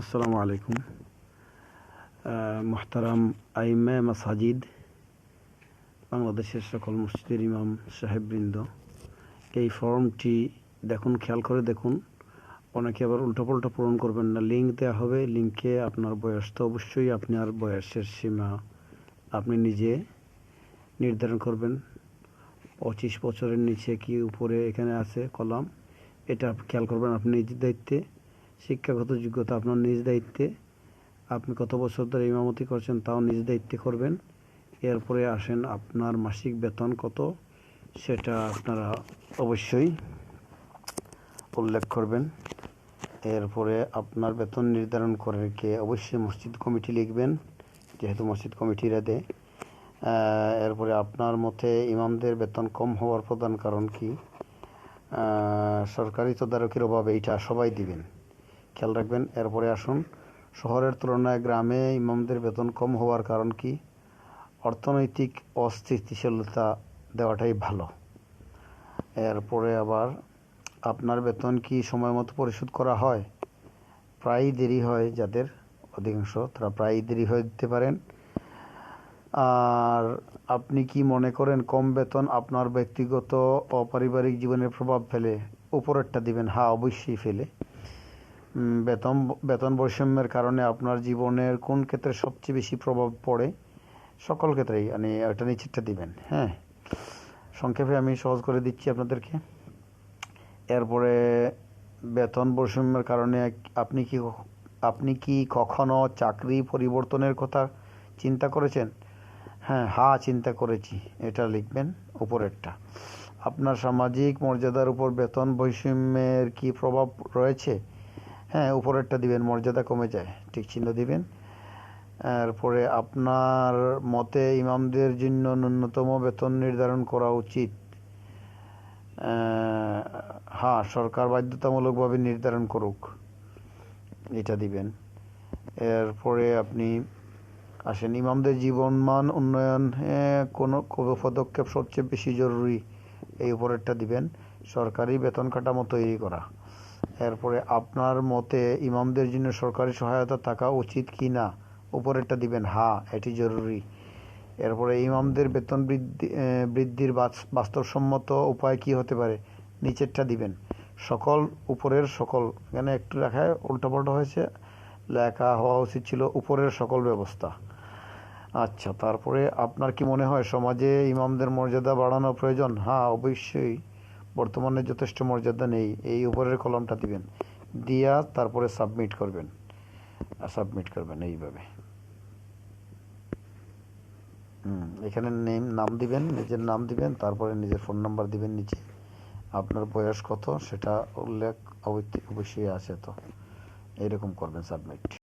আসসালামু আলাইকুম। মোহতারাম আইমে মাসাজিদ, বাংলাদেশের সকল মসজিদের ইমাম সাহেববৃন্দ। এই ফর্মটি দেখুন, খেয়াল করে দেখুন। অনেকে আবার উল্টোপাল্টা পূরণ করবেন না। লিঙ্ক দেওয়া হবে। লিঙ্কে আপনার বয়স তো অবশ্যই আপনার বয়সের সীমা আপনি নিজে নির্ধারণ করবেন। পঁচিশ বছরের নিচে কি উপরে এখানে আছে কলাম? এটা খেয়াল করবেন আপনি নিজ দায়িত্বে। শিক্ষাগত যোগ্যতা আপনার নিজ দায়িত্বে। আপনি কত বছর ধরে ইমামতি করছেন তাও নিজ দায়িত্বে করবেন। এরপরে আসেন আপনার মাসিক বেতন কত, সেটা আপনারা অবশ্যই উল্লেখ করবেন। এরপরে আপনার বেতন নির্ধারণ করে কে অবশ্যই মসজিদ কমিটি লিখবেন, যেহেতু মসজিদ কমিটিরা দেয় এরপরে আপনার মতে ইমামদের বেতন কম হওয়ার প্রধান কারণ কি? সরকারি তদারকির অভাবে এইটা সবাই দিবেন। খেয়াল রাখবেন। এরপরে আসুন। শহরের তুলনায় গ্রামে ইমামদের বেতন কম হওয়ার কারণ কি? অর্থনৈতিক অস্থিতিশীলতা দেওয়াটাই ভালো। এরপরে আবার, আপনার বেতন কি সময় মতো পরিশোধ করা হয়? প্রায়ই দেরি হয় যাদের অধিকাংশ, তারা প্রায়ই দেরি হয়ে দিতে পারেন। আর আপনি কি মনে করেন কম বেতন আপনার ব্যক্তিগত ও পারিবারিক জীবনে প্রভাব ফেলে? উপরেরটা দিবেন হ্যাঁ অবশ্যই ফেলে। বেতন বেতন বৈষম্যের কারণে আপনার জীবনের কোন ক্ষেত্রে সবচেয়ে বেশি প্রভাব পড়ে? সকল ক্ষেত্রেই মানে ওটা নিচেরটা দিবেন হ্যাঁ? সংক্ষেপে আমি সহজ করে দিচ্ছি আপনাদেরকে। এরপরে, বেতন বৈষম্যের কারণে আপনি কি আপনি কি কখনো চাকরি পরিবর্তনের কথা চিন্তা করেছেন? হ্যাঁ হা, চিন্তা করেছি, এটা লিখবেন উপরেরটা। আপনার সামাজিক মর্যাদার উপর বেতন বৈষম্যের কি প্রভাব রয়েছে? হ্যাঁ উপরেরটা দিবেন, মর্যাদা কমে যায়, ঠিক চিহ্ন দিবেন। এরপরে আপনার মতে ইমামদের জন্য ন্যূনতম বেতন নির্ধারণ করা উচিত। হ্যাঁ সরকার বাধ্যতামূলকভাবে নির্ধারণ করুক, এটা দিবেন। এরপরে আপনি আসেন, ইমামদের জীবনমান উন্নয়নে কোনো পদক্ষেপ সবচেয়ে বেশি জরুরি, এই উপরেরটা দিবেন। সরকারি বেতন কাঠামো তৈরি করা। এরপরে আপনার মতে ইমামদের জন্য সরকারি সহায়তা থাকা উচিত কি না? উপরেরটা দিবেন হ্যাঁ এটি জরুরি। এরপরে, ইমামদের বেতন বৃদ্ধি বৃদ্ধির বাস্তবসম্মত উপায় কি হতে পারে? নিচেরটা দিবেন, সকল, উপরের সকল। এখানে একটু লেখায় উল্টাপাল্টা হয়েছে, লেখা হওয়া উচিত ছিল উপরের সকল ব্যবস্থা। আচ্ছা তারপরে আপনার কি মনে হয়, সমাজে ইমামদের মর্যাদা বাড়ানো প্রয়োজন? হ্যাঁ অবশ্যই। বর্তমানে যথেষ্ট মর্যাদা নেই। এই উপরের কলমটা দিবেন। দিয়া তারপরে সাবমিট করবেন। সাবমিট করবেন এইভাবে। এখানে নেম নাম দিবেন, নিজের নাম দিবেন, তারপরে নিজের ফোন নাম্বার দিবেন নিচে। আপনার বয়স কত? সেটা উল্লেখ অবশ্যই আছে তো। এইরকম করবেন সাবমিট